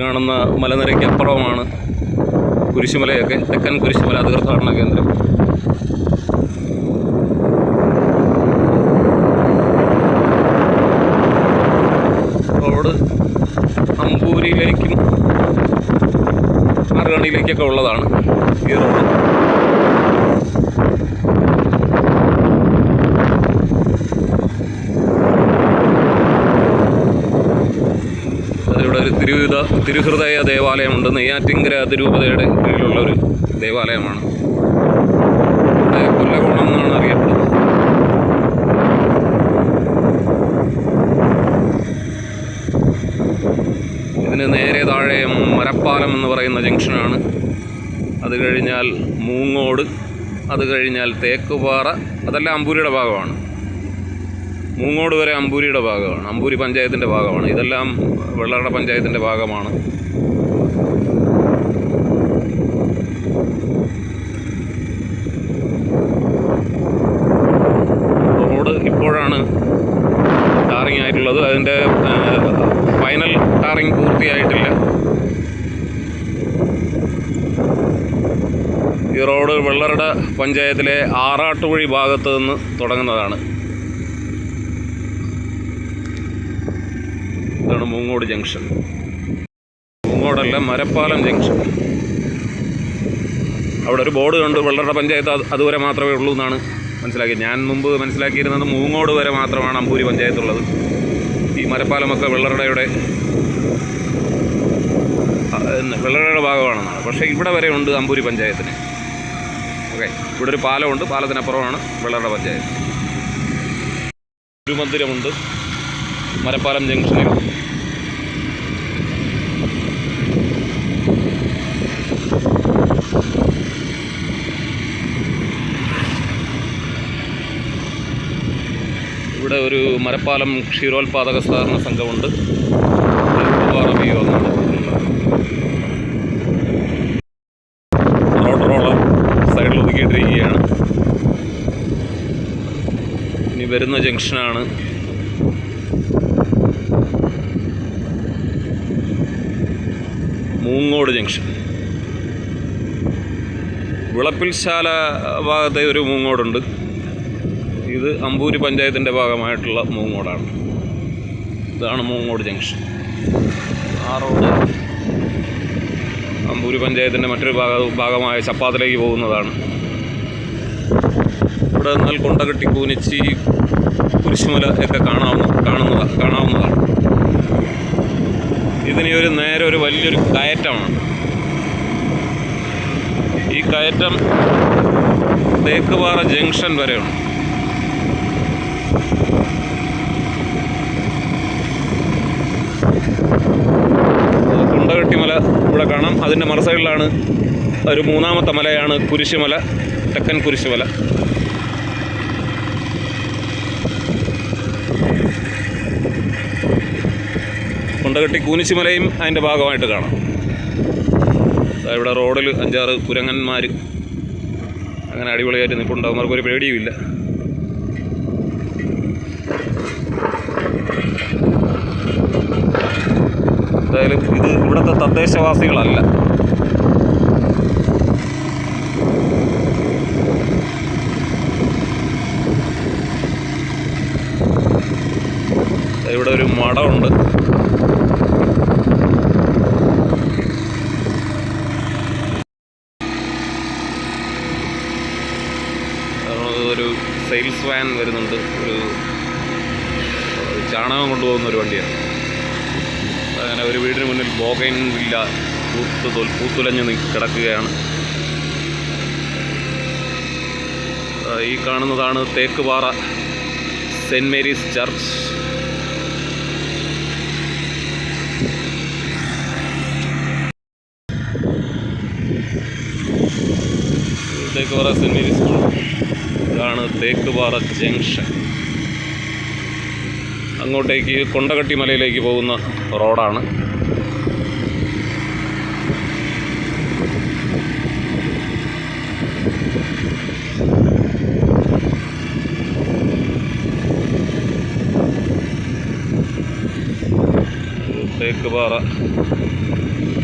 കാണുന്ന മലനിരയ്ക്ക് അപ്പുറമാണ് കുരിശുമലയൊക്കെ തെക്കൻ കുരിശുമല തീർത്ഥാടന കേന്ദ്രം. റോഡ് അമ്പൂരിയിലേക്കും ആറുകണിയിലേക്കൊക്കെ ഉള്ളതാണ് ഈ റോഡ് ഇവിടെ ഒരു തിരുവിത തിരുഹൃദയ ദേവാലയമുണ്ട് നെയ്യാറ്റിങ്കര അതിരൂപതയുടെ കീഴിലുള്ള ഒരു ദേവാലയമാണ് കൊല്ലകോണം എന്നാണ് അറിയപ്പെടുന്നത്. ഇതിന് നേരെ താഴെ മരപ്പാലം എന്ന് പറയുന്ന ജംഗ്ഷനാണ്. അത് കഴിഞ്ഞാൽ മൂങ്ങോട് അത് കഴിഞ്ഞാൽ തേക്കുപാറ അതെല്ലാം അമ്പൂരിയുടെ ഭാഗമാണ്. മൂങ്ങോട് വരെ അമ്പൂരിയുടെ ഭാഗമാണ്. അമ്പൂരി പഞ്ചായത്തിന്റെ ഭാഗമാണ്. ഇതെല്ലാം വെള്ളറട പഞ്ചായത്തിന്റെ ഭാഗമാണ്. റോഡ് ഇപ്പോഴാണ് ടാറിങ് ആയിട്ടുള്ളത്. അതിന്റെ ഫൈനൽ ടാറിങ് പൂർത്തിയായിട്ടില്ല. ഈ റോഡ് വെള്ളറട പഞ്ചായത്തിലെ ആറാട്ടുവഴി ഭാഗത്ത് നിന്ന് തുടങ്ങുന്നതാണ്. ഇതാണ് മൂങ്ങോട് ജംഗ്ഷൻ. മൂങ്ങോടല്ല മരപ്പാലം ജംഗ്ഷൻ. അവിടെ ഒരു ബോർഡ് കണ്ട് വെള്ളറട പഞ്ചായത്ത് അത് അതുവരെ മാത്രമേ ഉള്ളൂ എന്നാണ് മനസ്സിലാക്കിയത്. ഞാൻ മുമ്പ് മനസ്സിലാക്കിയിരുന്നത് മൂങ്ങോട് വരെ മാത്രമാണ് അമ്പൂരി പഞ്ചായത്തുള്ളത്. ഈ മരപ്പാലമൊക്കെ വെള്ളറടയുടെ വെള്ളറടയുടെ ഭാഗമാണെന്നാണ്. പക്ഷേ ഇവിടെ വരെ ഉണ്ട് അമ്പൂരി പഞ്ചായത്തിന്. ഓക്കെ ഇവിടെ ഒരു പാലമുണ്ട്. പാലത്തിനപ്പുറമാണ് വെള്ളറട പഞ്ചായത്ത്. ഒരു മന്ദിരമുണ്ട്. മരപ്പാലം ജംഗ്ഷനിൽ. ഇവിടെ ഒരു മരപ്പാലം ക്ഷീരോത്പാദക സഹകരണ സംഘമുണ്ട് റോഡ് സൈഡിൽ ഇനി വരുന്ന ജംഗ്ഷനാണ് മൂങ്ങോട് ജംഗ്ഷൻ. വിളപ്പിൽശാല ഭാഗത്തെ ഒരു മൂങ്ങോടുണ്ട്. ഇത് അമ്പൂരി പഞ്ചായത്തിന്റെ ഭാഗമായിട്ടുള്ള മൂങ്ങോടാണ്. ഇതാണ് മൂങ്ങോട് ജംഗ്ഷൻ. ആ റോഡ് അമ്പൂരി പഞ്ചായത്തിന്റെ മറ്റൊരു ഭാഗ ഭാഗമായ ചപ്പാത്തിലേക്ക് പോകുന്നതാണ്. ഇവിടെ നിന്നാൽ കൊണ്ടകെട്ടി കൂനിച്ചി കുരിശുമല ഒക്കെ കാണാവുന്ന കാണുന്നതാണ് കാണാവുന്നതാണ്. ഇതിന് ഒരു നേരെ ഒരു വലിയൊരു കയറ്റമാണ്. ഈ കയറ്റം തേക്കുപാറ ജംഗ്ഷൻ വരെയാണ്. കുണ്ടകെട്ടിമല ഇവിടെ കാണാം. അതിന്റെ മറസൈഡിലാണ് ഒരു മൂന്നാമത്തെ മലയാണ് കുരിശുമല തെക്കൻ കുരിശുമല. കൊണ്ടകെട്ടി കൂനിശിമലയും അതിന്റെ ഭാഗമായിട്ട് കാണാം. ഇവിടെ റോഡിൽ അഞ്ചാറ് കുരങ്ങന്മാർ അങ്ങനെ അടിപൊളിയായിട്ട് നിൽപ്പുണ്ടാവും അവർക്ക് ഒരു പേടിയുമില്ല. എന്തായാലും ഇത് ഇവിടുത്തെ തദ്ദേശവാസികളല്ല. ഇവിടെ ഒരു മഠമുണ്ട് ഒരു സെയിൽസ് വാൻ വരുന്നുണ്ട്. ഒരു ചാണകം കൊണ്ടുപോകുന്ന ഒരു വണ്ടിയാണ്. അങ്ങനെ ഒരു വീടിന് മുന്നിൽ ബോഗൈൻ വില്ല പൂത്ത് തൊൽ- പൂത്തുലഞ്ഞ് കിടക്കുകയാണ്. ഈ കാണുന്നതാണ് Thekkupara saint Mary's church. Thekkupara saint Mary's ഇതാണ് തേക്കുപാറ ജംഗ്ഷൻ. അങ്ങോട്ടേക്ക് കൊണ്ടകട്ടി മലയിലേക്ക് പോകുന്ന റോഡാണ്. തേക്കുപാറ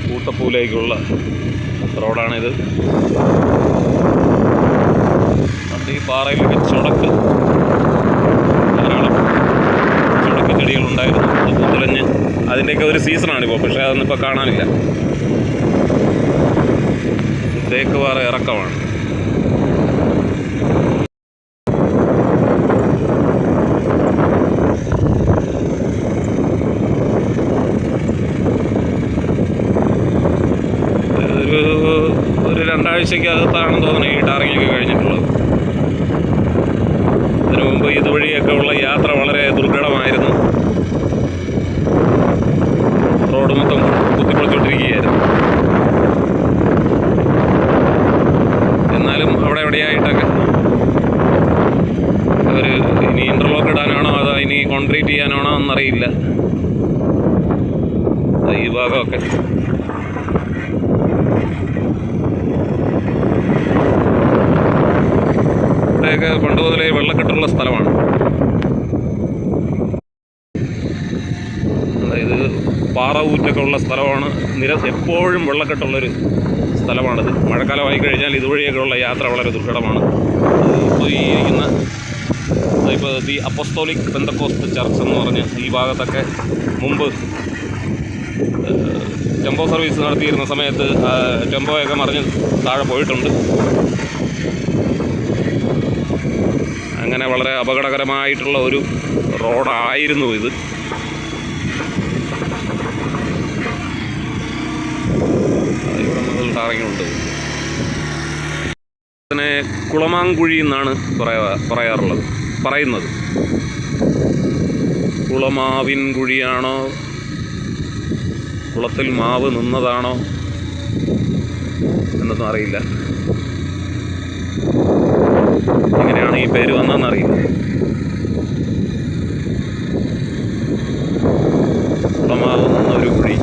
കൂട്ടപ്പൂലേക്കുള്ള റോഡാണിത്. ഈ പാറയിലൊക്കെ ചുടക്ക് ധാരാളം ചുടക്ക് ചെടികളുണ്ടായിരുന്നു. അത് പൂത്തുലഞ്ഞ് അതിന്റെയൊക്കെ ഒരു സീസണാണിപ്പോൾ പക്ഷേ അതൊന്നും ഇപ്പോൾ കാണാനില്ല. തേക്ക് പാറ ഇറക്കമാണ്. ഒരു രണ്ടാഴ്ചക്കകത്താണെന്ന് തോന്നുന്നു ഈ ടാറിങ്ങൊക്കെ കഴിഞ്ഞിട്ടുള്ളത്. അതിനു മുമ്പ് ഇതുവഴിയൊക്കെ ഉള്ള യാത്ര വളരെ ദുർഘടമായിരുന്നു. റോഡ് മൊത്തം കുത്തിപ്പൊളിച്ചോണ്ടിരിക്കുകയായിരുന്നു. എന്നാലും അവിടെ എവിടെയായിട്ടൊക്കെ അവർ ഇനി ഇന്റർലോക്ക് ഇടാനാണോ അതോ ഇനി കോൺക്രീറ്റ് ചെയ്യാനാണോ എന്നറിയില്ല. ഈ ഭാഗമൊക്കെ. ഇവിടെയൊക്കെ വെള്ളക്കെട്ടുള്ള സ്ഥലമാണ്. അതായത് പാറ ഊറ്റൊക്കെ ഉള്ള സ്ഥലമാണ്. നിര എപ്പോഴും വെള്ളക്കെട്ടുള്ളൊരു സ്ഥലമാണിത്. മഴക്കാലമായി കഴിഞ്ഞാൽ ഇതുവഴിയൊക്കെ ഉള്ള യാത്ര വളരെ ദുർഘടമാണ്. ഇപ്പോൾ ഈ ഇരിക്കുന്ന ഇപ്പോൾ ദി അപ്പസ്തോലിക് ബന്ധക്കോസ്റ്റ് ചർച്ച് എന്ന് പറഞ്ഞ് ഈ ഭാഗത്തൊക്കെ മുമ്പ് ടെമ്പോ സർവീസ് നടത്തിയിരുന്ന സമയത്ത് ടെമ്പോയൊക്കെ മറിഞ്ഞ് താഴെ പോയിട്ടുണ്ട്. അങ്ങനെ വളരെ അപകടകരമായിട്ടുള്ള ഒരു റോഡായിരുന്നു ഇത്. ഇവിടെ മുതൽ കുളമാങ്കുഴി എന്നാണ് പറയാ പറയാറുള്ളത് പറയുന്നത്. കുളമാവിൻ കുഴിയാണോ? കുളത്തിൽ മാവ് നിന്നതാണോ? എന്നൊന്നും അറിയില്ല. എങ്ങനെയാണ് ഈ പേര് വന്നതെന്ന് അറിയില്ല കുളമാവ് ഒരു കുഴി.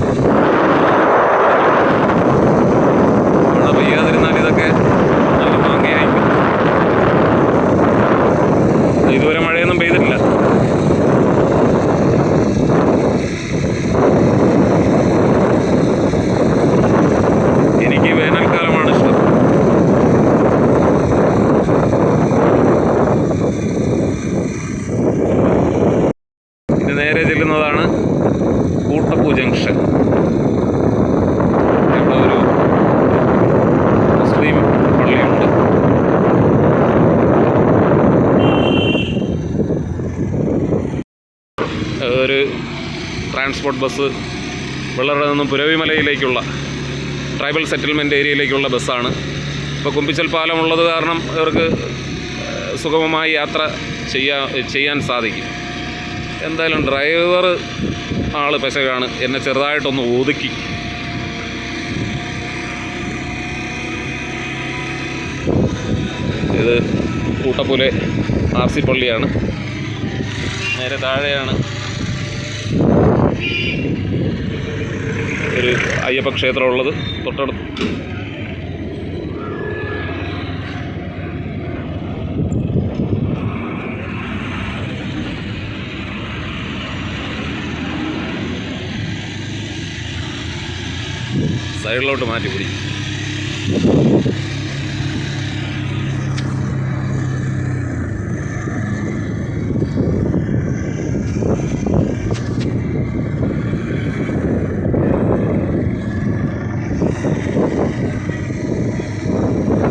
ട്രാൻസ്പോർട്ട് ബസ് വെള്ളറ നിന്നും പുരവിമലയിലേക്കുള്ള ട്രൈബൽ സെറ്റിൽമെന്റ് ഏരിയയിലേക്കുള്ള ബസ്സാണ്. ഇപ്പോൾ കുമ്പിച്ചൽ പാലം ഉള്ളത് കാരണം ഇവർക്ക് സുഗമമായി യാത്ര ചെയ്യാ ചെയ്യാൻ സാധിക്കും. എന്തായാലും ഡ്രൈവർ ആൾ പെശകാണ്. എന്നെ ചെറുതായിട്ടൊന്ന് ഒതുക്കി. ഇത് കൂട്ടപ്പുലെ ആർ സി പള്ളിയാണ്. നേരെ താഴെയാണ് ഒരു അയ്യപ്പ ക്ഷേത്രമുള്ളത് തൊട്ടടുത്ത്. സൈഡിലോട്ട് മാറ്റി പിടി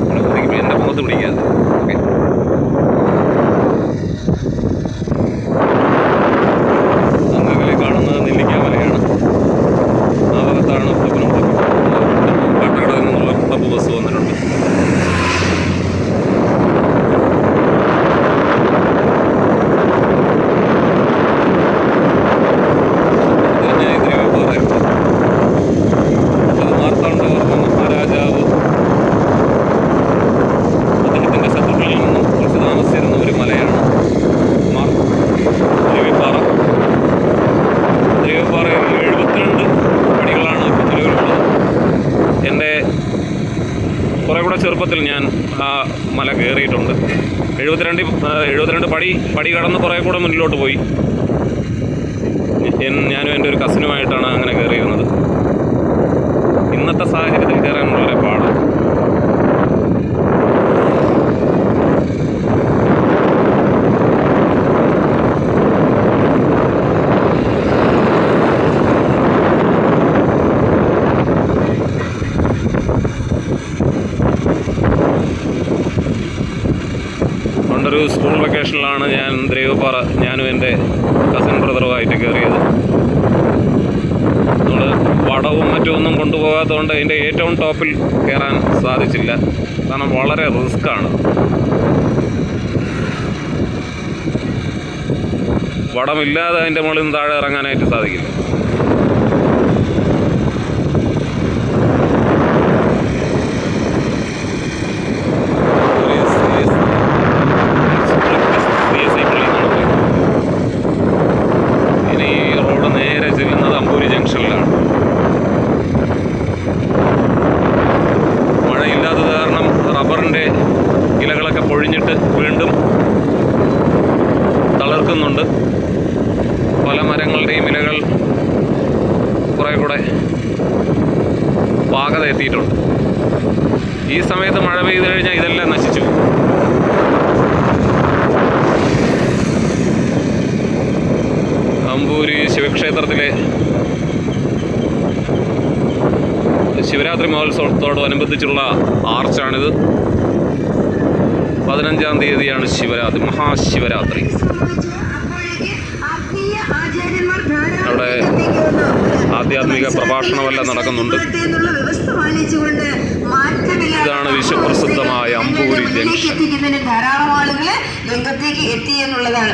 ഇവിടെ കുടിക്കുമ്പോൾ എന്റെ മുഖത്ത് പിടിക്കാതെ ഓക്കെ അങ്ങനെ കാണുന്നത് നെല്ലിക്കാമലയാണ് ആ ഭാഗത്താണ് കുട്ടപ്പന കാട്ടക്കടയിൽ നിന്നുള്ള കുട്ടപ്പ് ബസ് വന്നിട്ടുണ്ട് ഇത് ഞാൻ ഇതിനെ പറയുന്നത് അത് മാർത്താണ്ഡവർമ്മ മഹാരാജാവ് അദ്ദേഹത്തിന്റെ ശത്രുക്കളിൽ നിന്നും കുറച്ച് താമസിച്ചിരുന്ന ഒരു മലയാണ് മാർ ദേവിപ്പാറ ദേവിപ്പാറയിൽ എഴുപത്തിരണ്ട് പടികളാണ് ഇപ്പോൾ നിലവിലുള്ളത് എന്റെ കുറേ കൂടെ ചെറുപ്പത്തിൽ ഞാൻ ആ മല കയറിയിട്ടുണ്ട് എഴുപത്തിരണ്ട് എഴുപത്തിരണ്ട് പടി പടി കടന്ന് കുറേ കൂടെ മുന്നിലോട്ട് പോയി. ഞാനും എന്റെ ഒരു കസിനുമായിട്ടാണ് അങ്ങനെ കയറിയിരുന്നത്. വെക്കേഷനിലാണ് ഞാൻ ദ്രൈവപ്പാറ ഞാനും എന്റെ കസിൻ ബ്രദറുമായിട്ട് കയറിയത്. നമ്മൾ വടവും മറ്റുമൊന്നും കൊണ്ടുപോകാത്തതുകൊണ്ട് അതിന്റെ ഏറ്റവും ടോപ്പിൽ കയറാൻ സാധിച്ചില്ല. കാരണം വളരെ റിസ്ക്കാണ് വടമില്ലാതെ അതിന്റെ മുകളിൽ നിന്ന് താഴെ ഇറങ്ങാനായിട്ട് സാധിക്കില്ല ഒരു CS CSI പള്ളി എന്നാണ് പറയുന്നത്. ഇനി ഈ റോഡ് നേരെ ചെല്ലുന്നത് അമ്പൂരി ജംഗ്ഷനിലാണ് മഴയില്ലാത്തത് കാരണം റബ്ബറിന്റെ ഇലകളൊക്കെ പൊഴിഞ്ഞിട്ട് വീണ്ടും തളിർക്കുന്നുണ്ട്. പല മരങ്ങളുടെയും ഇലകൾ കുറേ കൂടെ പാകത എത്തിയിട്ടുണ്ട്. ഈ സമയത്ത് മഴ പെയ്തു കഴിഞ്ഞാൽ ഇതെല്ലാം നശിച്ചു. അമ്പൂരി ശിവക്ഷേത്രത്തിലെ ശിവരാത്രി മഹോത്സവത്തോടനുബന്ധിച്ചുള്ള ആർച്ചാണിത്. പതിനഞ്ചാം തീയതിയാണ് ശിവരാത്രി മഹാശിവരാത്രി. അവിടെ ആധ്യാത്മിക പ്രഭാഷണമെല്ലാം നടക്കുന്നുണ്ട്. ഇതാണ് വിശ്വപ്രസിദ്ധമായ അമ്പൂരി ജംഗ്ഷൻ. ധാരാളം ആളുകൾ രംഗത്തേക്ക് എത്തി എന്നുള്ളതാണ്.